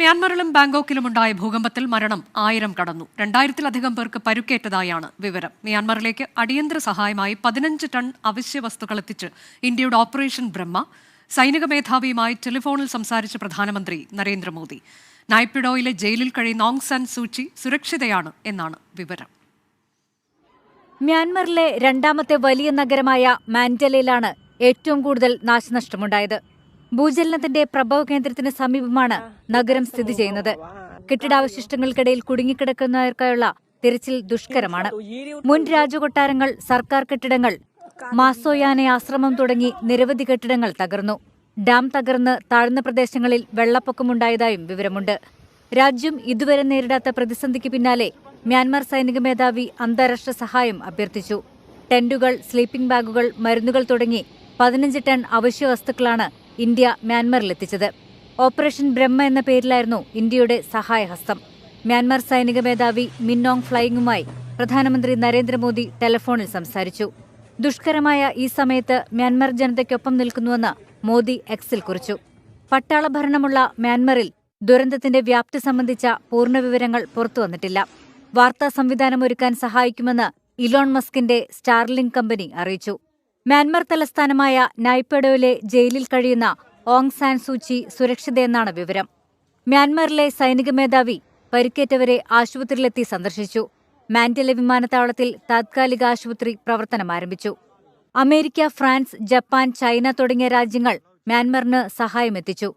മ്യാൻമറിലും ബാങ്കോക്കിലുമുണ്ടായ ഭൂകമ്പത്തിൽ മരണം ആയിരം കടന്നു. രണ്ടായിരത്തിലധികം പേർക്ക് പരുക്കേറ്റതായാണ് വിവരം. മ്യാൻമറിലേക്ക് അടിയന്തര സഹായമായി പതിനഞ്ച് ടൺ അവശ്യ വസ്തുക്കൾ എത്തിച്ച് ഇന്ത്യയുടെ ഓപ്പറേഷൻ ബ്രഹ്മ സൈനിക മേധാവിയുമായി ടെലിഫോണിൽ സംസാരിച്ച പ്രധാനമന്ത്രി നരേന്ദ്രമോദി. നായ്പിഡോയിലെ ജയിലിൽ കഴിയുന്ന ഓങ് സാൻ സൂചി സുരക്ഷിതയാണ് എന്നാണ് വിവരം. മ്യാൻമറിലെ രണ്ടാമത്തെ വലിയ നഗരമായ മാൻഡലയിലാണ് ഏറ്റവും കൂടുതൽ നാശനഷ്ടമുണ്ടായത്. ഭൂചലനത്തിന്റെ പ്രഭവ കേന്ദ്രത്തിന് സമീപമാണ് നഗരം സ്ഥിതി ചെയ്യുന്നത്. കെട്ടിടാവശിഷ്ടങ്ങൾക്കിടയിൽ കുടുങ്ങിക്കിടക്കുന്നവർക്കായുള്ള തിരച്ചിൽ ദുഷ്കരമാണ്. മുൻ രാജകൊട്ടാരങ്ങൾ സർക്കാർ കെട്ടിടങ്ങൾ മാസോയാന ആശ്രമം തുടങ്ങി നിരവധി കെട്ടിടങ്ങൾ തകർന്നു. ഡാം തകർന്ന് താഴ്ന്ന പ്രദേശങ്ങളിൽ വെള്ളപ്പൊക്കമുണ്ടായതായും വിവരമുണ്ട്. രാജ്യം ഇതുവരെ നേരിടാത്ത പ്രതിസന്ധിക്ക് പിന്നാലെ മ്യാൻമാർ സൈനിക മേധാവി അന്താരാഷ്ട്ര സഹായം അഭ്യർത്ഥിച്ചു. ടെന്റുകൾ സ്ലീപ്പിംഗ് ബാഗുകൾ മരുന്നുകൾ തുടങ്ങി പതിനഞ്ച് ടൺ അവശ്യ വസ്തുക്കളാണ് ഇന്ത്യ മ്യാൻമറിലെത്തിച്ചത് ഓപ്പറേഷൻ ബ്രഹ്മ എന്ന പേരിലായിരുന്നു ഇന്ത്യയുടെ സഹായഹസ്തം. മ്യാൻമാർ സൈനിക മേധാവി മിന്നോങ് ഫ്ലൈയിങ്ങുമായി പ്രധാനമന്ത്രി നരേന്ദ്രമോദി ടെലഫോണിൽ സംസാരിച്ചു. ദുഷ്കരമായ ഈ സമയത്ത് മ്യാൻമാർ ജനതയ്ക്കൊപ്പം നിൽക്കുന്നുവെന്ന് മോദി എക്സിൽ കുറിച്ചു. പട്ടാള ഭരണമുള്ള മ്യാൻമറിൽ ദുരന്തത്തിന്റെ വ്യാപ്തി സംബന്ധിച്ച പൂർണ വിവരങ്ങൾ പുറത്തുവന്നിട്ടില്ല വാർത്താ സംവിധാനം ഒരുക്കാൻ സഹായിക്കുമെന്ന് ഇലോൺ മസ്കിന്റെ സ്റ്റാർലിങ്ക് കമ്പനി അറിയിച്ചു. മ്യാൻമർ തലസ്ഥാനമായ നൈപ്പഡോയിലെ ജയിലിൽ കഴിയുന്ന ഓങ് സാൻ സൂചി സുരക്ഷിതയെന്നാണ് വിവരം. മ്യാൻമറിലെ സൈനിക മേധാവി പരിക്കേറ്റവരെ ആശുപത്രിയിലെത്തി സന്ദർശിച്ചു. മാൻഡല വിമാനത്താവളത്തിൽ താത്കാലിക ആശുപത്രി പ്രവർത്തനം ആരംഭിച്ചു. അമേരിക്ക ഫ്രാൻസ് ജപ്പാൻ ചൈന തുടങ്ങിയ രാജ്യങ്ങൾ മ്യാൻമറിന് സഹായമെത്തിച്ചു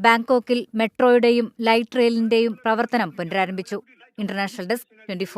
ബാങ്കോക്കിൽ മെട്രോയുടെയും ലൈറ്റ് റെയിലിന്റെയും പ്രവർത്തനം പുനരാരംഭിച്ചു. International desk twenty